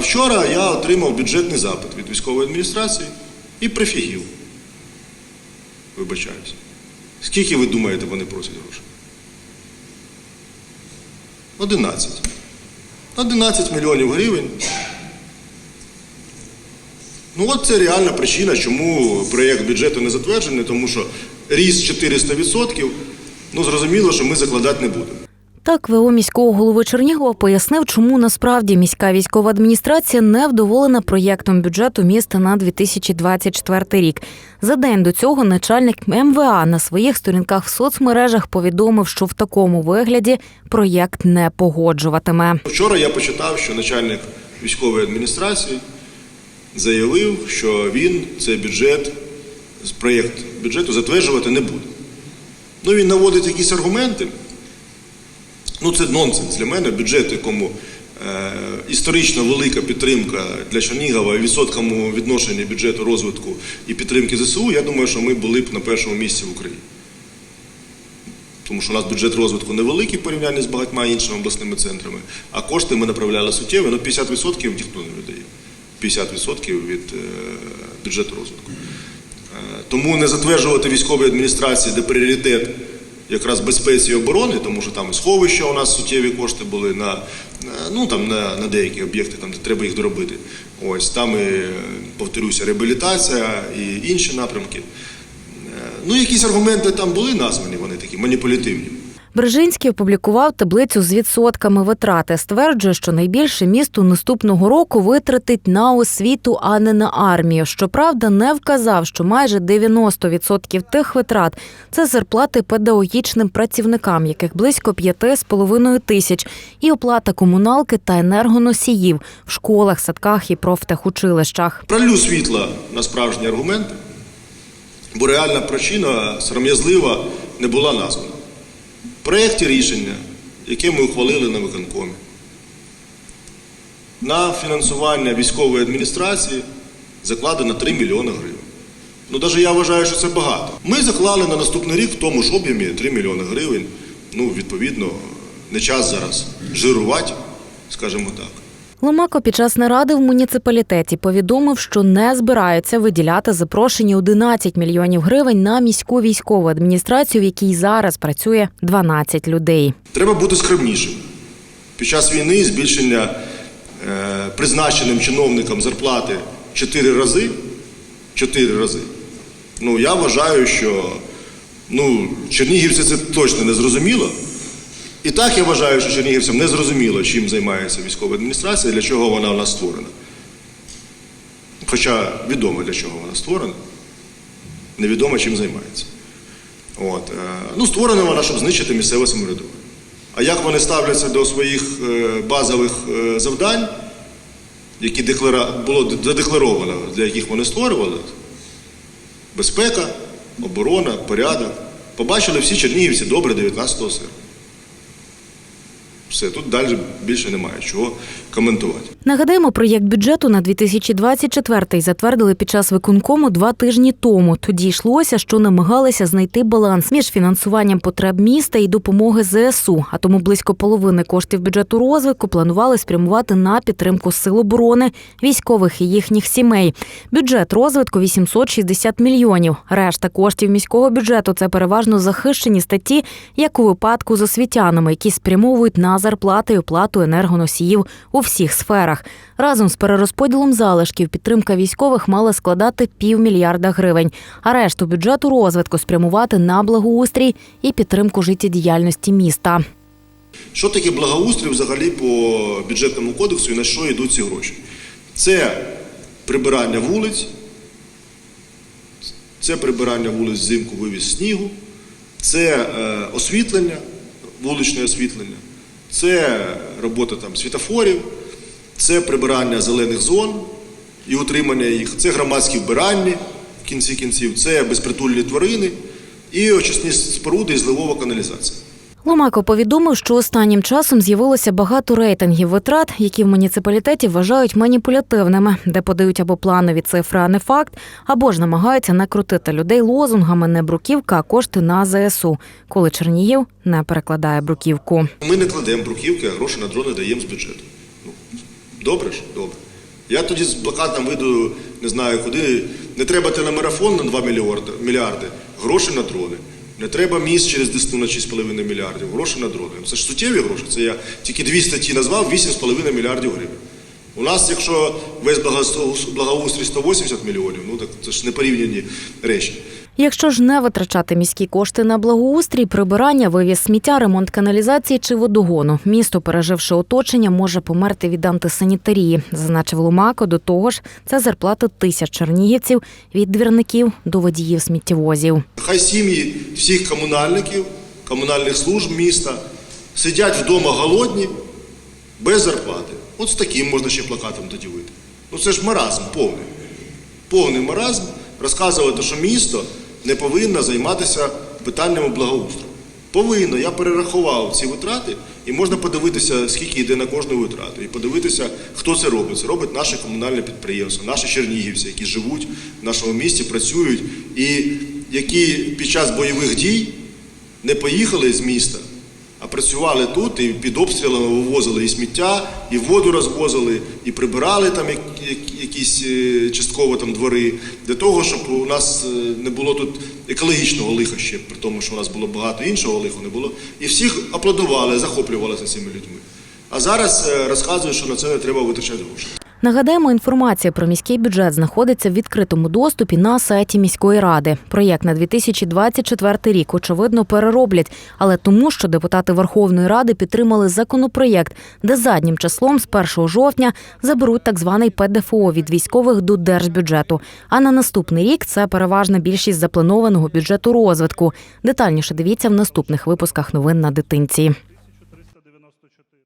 А вчора я отримав бюджетний запит від військової адміністрації і прифігів. Вибачаюсь. Скільки ви думаєте, вони просять грошей? 11. 11 мільйонів гривень. Ну от це реальна причина, чому проєкт бюджету не затверджений, тому що ріст 400%, ну зрозуміло, що ми закладати не будемо. Так, ВО міського голови Чернігова пояснив, чому насправді міська військова адміністрація не вдоволена проєктом бюджету міста на 2024 рік. За день до цього начальник МВА на своїх сторінках в соцмережах повідомив, що в такому вигляді проєкт не погоджуватиме. Вчора я почитав, що начальник військової адміністрації заявив, що він цей бюджет, проєкт бюджету затверджувати не буде. Ну він наводить якісь аргументи. Ну це нонсенс для мене. Бюджет, якому е, історично велика підтримка для Чернігова і відсоткому відношенні бюджету розвитку і підтримки ЗСУ, я думаю, що ми були б на першому місці в Україні. Тому що у нас бюджет розвитку невеликий в порівнянні з багатьма іншими обласними центрами, а кошти ми направляли суттєві, ну 50% ніхто не видає. 50% від е, бюджету розвитку. Е, Тому не затверджувати військові адміністрації, де пріоритет якраз безпеці і оборони, тому що там сховища у нас суттєві кошти були на, на, ну, там, на, на деякі об'єкти, там, де треба їх доробити. Ось там і, повторюся, реабілітація і інші напрямки. Е, Ну, якісь аргументи там були названі, вони такі маніпулятивні. Брижинський опублікував таблицю з відсотками витрати. Стверджує, що найбільше місто наступного року витратить на освіту, а не на армію. Щоправда, не вказав, що майже 90% тих витрат це зарплати педагогічним працівникам, яких близько 5,5 тисяч, і оплата комуналки та енергоносіїв в школах, садках і профтехучилищах. Пролю світла на справжні аргументи, бо реальна причина сором'язлива не була названа. Проєкті рішення, яке ми ухвалили на виконкомі, на фінансування військової адміністрації закладено 3 мільйони гривень. Ну, навіть я вважаю, що це багато. Ми заклали на наступний рік в тому ж об'ємі 3 мільйони гривень. Ну, відповідно, не час зараз жирувати, скажімо так. Ломако під час наради в муніципалітеті повідомив, що не збираються виділяти запрошені 11 мільйонів гривень на міську військову адміністрацію, в якій зараз працює 12 людей. Треба бути скромнішим. Під час війни збільшення е, призначеним чиновникам зарплати 4 рази. 4 рази. Ну, я вважаю, що ну, чернігівці це точно не зрозуміло. І так я вважаю, що чернігівцям не зрозуміло, чим займається військова адміністрація, для чого вона у нас створена. Хоча відомо, для чого вона створена, невідомо, чим займається. От. е, Ну, створена вона, щоб знищити місцеве самоврядування. А як вони ставляться до своїх е, базових е, завдань, які деклара... було задекларовано, для яких вони створювали, безпека, оборона, порядок, побачили всі чернігівці добре 19 серпня. Все, тут далі більше немає чого коментувати. Нагадаємо, проєкт бюджету на 2024 затвердили під час виконкому два тижні тому. Тоді йшлося, що намагалися знайти баланс між фінансуванням потреб міста і допомоги ЗСУ. А тому близько половини коштів бюджету розвитку планували спрямувати на підтримку сил оборони, військових і їхніх сімей. Бюджет розвитку 860 мільйонів. Решта коштів міського бюджету це переважно захищені статті, як у випадку з освітянами, які спрямовують на зарплати оплату енергоносіїв у всіх сферах. Разом з перерозподілом залишків підтримка військових мала складати півмільярда гривень, а решту бюджету розвитку спрямувати на благоустрій і підтримку життєдіяльності міста. Що таке благоустрій взагалі по бюджетному кодексу і на що йдуть ці гроші? Це прибирання вулиць, це прибирання вулиць взимку, вивіз снігу, це е, освітлення, вуличне освітлення, це робота там світофорів, це прибирання зелених зон і утримання їх, це громадські вбиральні в кінці кінців, це безпритульні тварини і очисні споруди і зливова каналізація. Ломако повідомив, що останнім часом з'явилося багато рейтингів витрат, які в муніципалітеті вважають маніпулятивними, де подають або планові цифри, а не факт, або ж намагаються накрутити людей лозунгами не бруківка, а кошти на ЗСУ, коли Чернігів не перекладає бруківку. Ми не кладемо бруківки, а гроші на дрони даємо з бюджету. Ну, добре ж? Добре. Я тоді з плакатом вийду, не знаю куди. Не треба телемарафон на 2 мільярди, мільярди гроші на дрони. Не треба міст через Десну на 6,5 мільярдів, гроші на дрони. Це ж суттєві гроші. Це я тільки дві статті назвав 8,5 мільярдів гривень. У нас, якщо весь благоустрій 180 мільйонів, ну так це ж не порівняні речі. Якщо ж не витрачати міські кошти на благоустрій, прибирання, вивіз сміття, ремонт каналізації чи водогону, місто, переживши оточення, може померти від антисанітарії, зазначив Лумако. До того ж, це зарплати тисяч чернігівців від двірників до водіїв сміттєвозів. Хай сім'ї всіх комунальників, комунальних служб міста сидять вдома голодні, без зарплати. От з таким можна ще плакатом тоді вийти. Ну це ж маразм повний. Повний маразм розказувати, що місто не повинно займатися питаннями благоустрою. Повинно, я перерахував ці витрати, і можна подивитися, скільки йде на кожну витрату, і подивитися, хто це робить. Це робить наше комунальне підприємство, наші чернігівці, які живуть в нашому місті, працюють, і які під час бойових дій не поїхали з міста, а працювали тут і під обстрілами вивозили і сміття, і воду розвозили, і прибирали там якісь е, частково там двори, для того, щоб у нас е, не було тут екологічного лиха ще, при тому, що у нас було багато іншого лиху не було. І всіх аплодували, захоплювалися цими людьми. А зараз е, розказують, що на це не треба витрачати гроші. Нагадаємо, інформація про міський бюджет знаходиться в відкритому доступі на сайті міської ради. Проєкт на 2024 рік очевидно перероблять, але тому, що депутати Верховної Ради підтримали законопроєкт, де заднім числом з 1 жовтня заберуть так званий ПДФО від військових до держбюджету. А на наступний рік це переважна більшість запланованого бюджету розвитку. Детальніше дивіться в наступних випусках новин на дитинці.